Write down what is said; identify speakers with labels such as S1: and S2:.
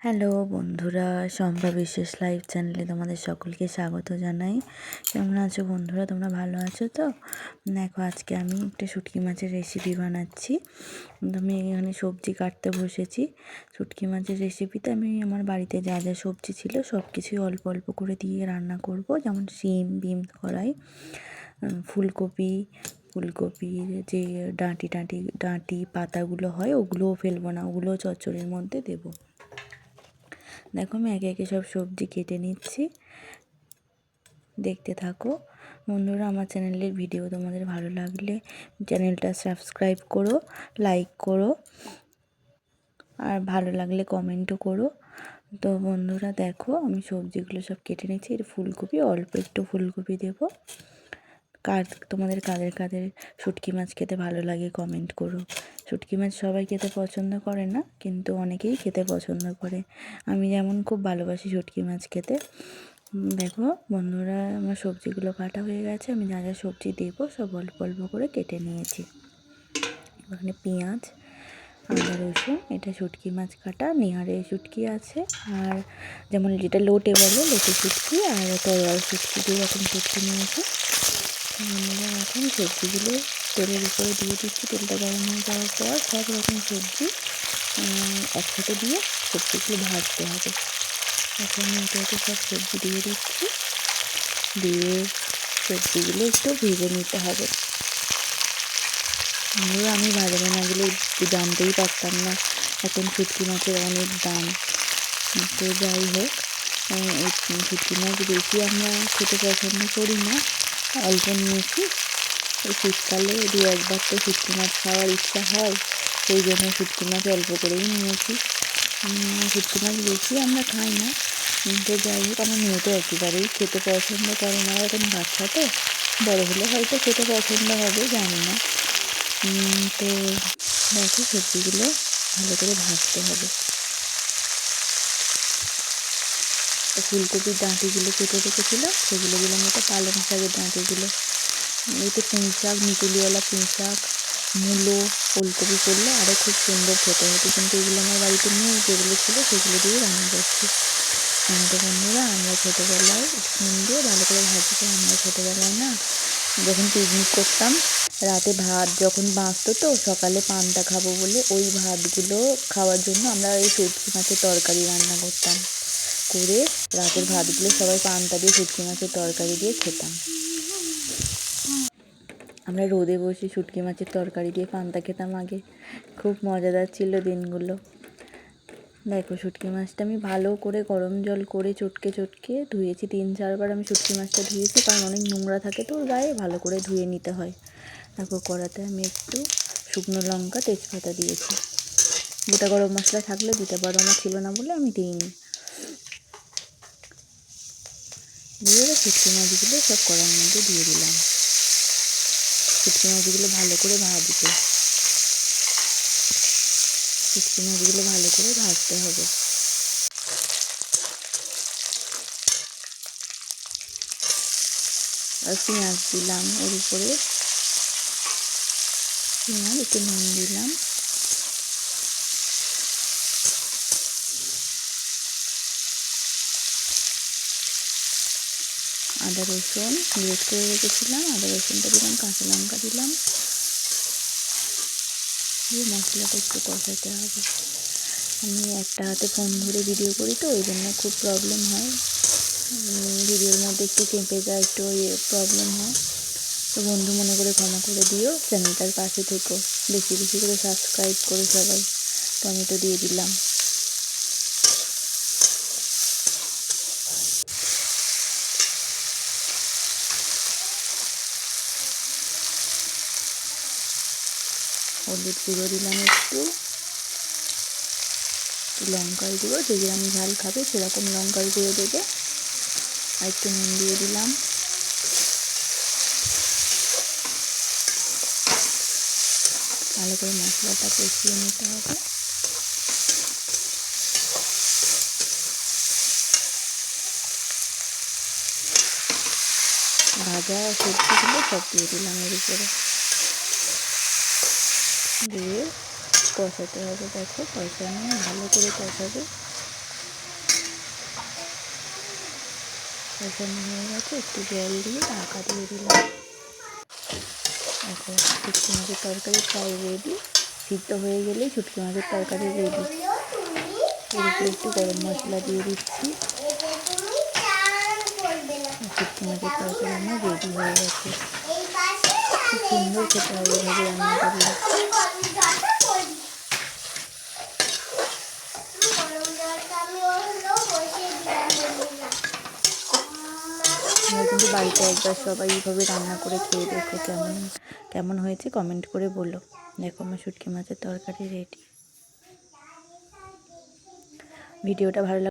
S1: Hello বন্ধুরা শম্পা বিশেষ live চ্যানেলে তোমাদের সকলকে স্বাগত জানাই। কেমন আছো বন্ধুরা, তোমরা ভালো আছো তো? দেখো, আজকে আমি একটা শুটকি মাছের রেসিপি বানাচ্ছি। আমি এখানে সবজি কাটতে বসেছি। শুটকি মাছের রেসিপিতে আমি আমার বাড়িতে যা যা সবজি ছিল সব কিছুই অল্প অল্প করে দিয়ে রান্না করব। যেমন শিম, বিম, কড়াই ফুলকপি, ফুলকপির যে ডাঁটি ডাঁটি ডাঁটি পাতাগুলো হয় ওগুলোও ফেলব না, ওগুলোও চচ্চড়ির মধ্যে দেবো। দেখো আমি একে একে সব সবজি কেটে নিচ্ছি। দেখতে থাকো। বন্ধুরা, আমার চ্যানেলের ভিডিও তোমাদের ভালো লাগলে চ্যানেলটা সাবস্ক্রাইব করো, লাইক করো আর ভালো লাগলে কমেন্টও করো। তো বন্ধুরা, দেখো আমি সবজিগুলো সব কেটে নিচ্ছি। এর ফুলকপি, অল্প একটু ফুলকপি দেবো। কার তোমাদের কাদের কাদের শুটকি মাছ খেতে ভালো লাগে কমেন্ট করো। শুটকি মাছ সবাই খেতে পছন্দ করে না, কিন্তু অনেকেই খেতে পছন্দ করে। আমি যেমন খুব ভালোবাসি শুটকি মাছ খেতে। দেখো বন্ধুরা, আমার সবজিগুলো কাটা হয়ে গেছে, আমি যা যা সবজি দেবো সব অল্প অল্প করে কেটে নিয়েছি। এখানে পেঁয়াজ, আদা, রসুন, এটা শুটকি মাছ কাটা, নিহারে শুটকি আছে, আর যেমন যেটা লোটে বলে, লোটে শুটকি, আর তরোয়াল শুটকি দুই রকম শুটকি নিয়েছি। আমরা এখন সবজিগুলো তেলের উপরে দিয়ে দিচ্ছি। তেলটা গরম হয়ে যাওয়ার পর সব রকম সবজি একসাথে দিয়ে সবজিগুলো ভাজতে হবে। এখন এটাকে সব সবজি দিয়ে দিচ্ছি। দিয়ে সবজিগুলো একটু ভেজে নিতে হবে। আমি ভাজা না গেলে জানতেই পারতাম না এখন শুটকি মাছের অনেক দাম। তো যাই হোক শুটকি মাছ বেশি আমরা খেতে পছন্দ করি না। অল্প নিয়েছি। এই শীতকালে দু একবার তো শুটকি মাছ খাওয়ার ইচ্ছা হয়, সেই জন্য শুটকি মাছ অল্প করেই নিয়েছি। শুটকি মাছ বেশি আমরা খাই না, কিন্তু যাই হোক, আমার মেয়ে তো একেবারেই খেতে পছন্দ করে না এখন বাচ্চা তো, বড়ো হলে হয়তো খেতে পছন্দ হবে, জানি না। তো দেখো সবজিগুলো ভালো করে ভাজতে হবে। ফুলকপির ডাঁটিগুলো কেটে রেখেছিলাম সেগুলো দিলাম এটা পালং শাকের ডাঁটিগুলো এতে পুঁই শাক মিতুলিওয়ালা পুঁই শাক, মূলো, ফুলকপি করলে আরও খুব সুন্দর খেতে হতো। কিন্তু এগুলো আমার বাড়িতে নেই, যেগুলো ছিল সেগুলো দিয়ে রান্না করছি। আমাদের বন্ধুরা, আমরা ছোটোবেলায় নুন দিয়ে ভালো করে ভাজি আমরা ছোটোবেলায় না যখন পিকনিক করতাম, রাতে ভাত যখন বাঁচতো তো সকালে পান্তা খাব বলে ওই ভাতগুলো খাওয়ার জন্য আমরা এই শুটকি মাছের তরকারি রান্না করতাম। করে রাতের ভাতগুলো সবাই পান্তা দিয়ে, শুটকি মাছের তরকারি দিয়ে খেতাম। আমরা রোদে বসে শুটকি মাছের তরকারি দিয়ে পান্তা খেতাম আগে। খুব মজাদার ছিল দিনগুলো। দেখো, শুটকি মাছটা আমি ভালো করে গরম জল করে চটকে চটকে ধুয়েছি। তিন চারবার আমি শুটকি মাছটা ধুয়েছি, কারণ অনেক নোংরা থাকে তো গায়ে, ভালো করে ধুয়ে নিতে হয়। দেখো, কড়াতে আমি একটু শুকনো লঙ্কা, তেজপাতা দিয়েছি। গোটা গরম মশলা থাকলে দিতে পারো আমার ছিল না বলে আমি দিইনি। দিয়ে শুটকি মাছগুলো সব কড়ার মধ্যে দিয়ে দিলাম। শুটকি মাছগুলো ভালো করে ভাজবে। শুটকি মাছগুলো ভালো করে ভাজতে হবে। আর পেঁয়াজ দিলাম ওর উপরে পেঁয়াজ, একটু নুন দিলাম। আদা রসুন গ্রেট করে রেখেছিলাম, আদা রসুনটা দিলাম, কাঁচা লঙ্কা দিলাম। দিয়ে মশলাটা একটু কষাতে হবে। আমি একটা হাতে ফোন ধরে ভিডিও করি তো ওই জন্য খুব প্রবলেম হয়। ভিডিওর মধ্যে একটু কেঁপে যায়, একটু প্রবলেম হয়। তো বন্ধু মনে করে ক্ষমা করে দিও চ্যানেলটার পাশে থেকো। বেশি বেশি করে সাবস্ক্রাইব করে সবাই। টমেটো দিয়ে দিলাম। হলুদ গুঁড়ো দিলাম একটু। লঙ্কার গুঁড়ো, যে যেরকম ঝাল খাবে সেরকম লঙ্কার গুঁড়ো দেবে। আর একটু নুন দিয়ে দিলাম। ভালো করে মশলাটা কষিয়ে নিতে হবে। ভাজা সবজিগুলো সব দিয়ে দিলাম এর উপরে। দিয়ে কষাতে হবে। দেখো কষানো, ভালো করে কষাবে। কষানো হয়ে গেছে, একটু জল দিয়ে ঢাকা দিয়ে দিলাম। এখন শুটকি মাছের তরকারি প্রায় রেডি সিদ্ধ হয়ে গেলে শুটকি মাছের তরকারি রেডি এরপর একটু গরম মশলা দিয়ে দিচ্ছি। শুটকি মাছের তরকারি আমার রেডি হয়ে গেছে। খুব সুন্দর খেতে হবে রান্না কিন্তু বাড়িতে একবার সবাই এইভাবে রান্না করে খেয়ে দেখো কেমন কেমন হয়েছে কমেন্ট করে বলো দেখো আমার শুটকি মাছের তরকারি রেডি ভিডিওটা ভালো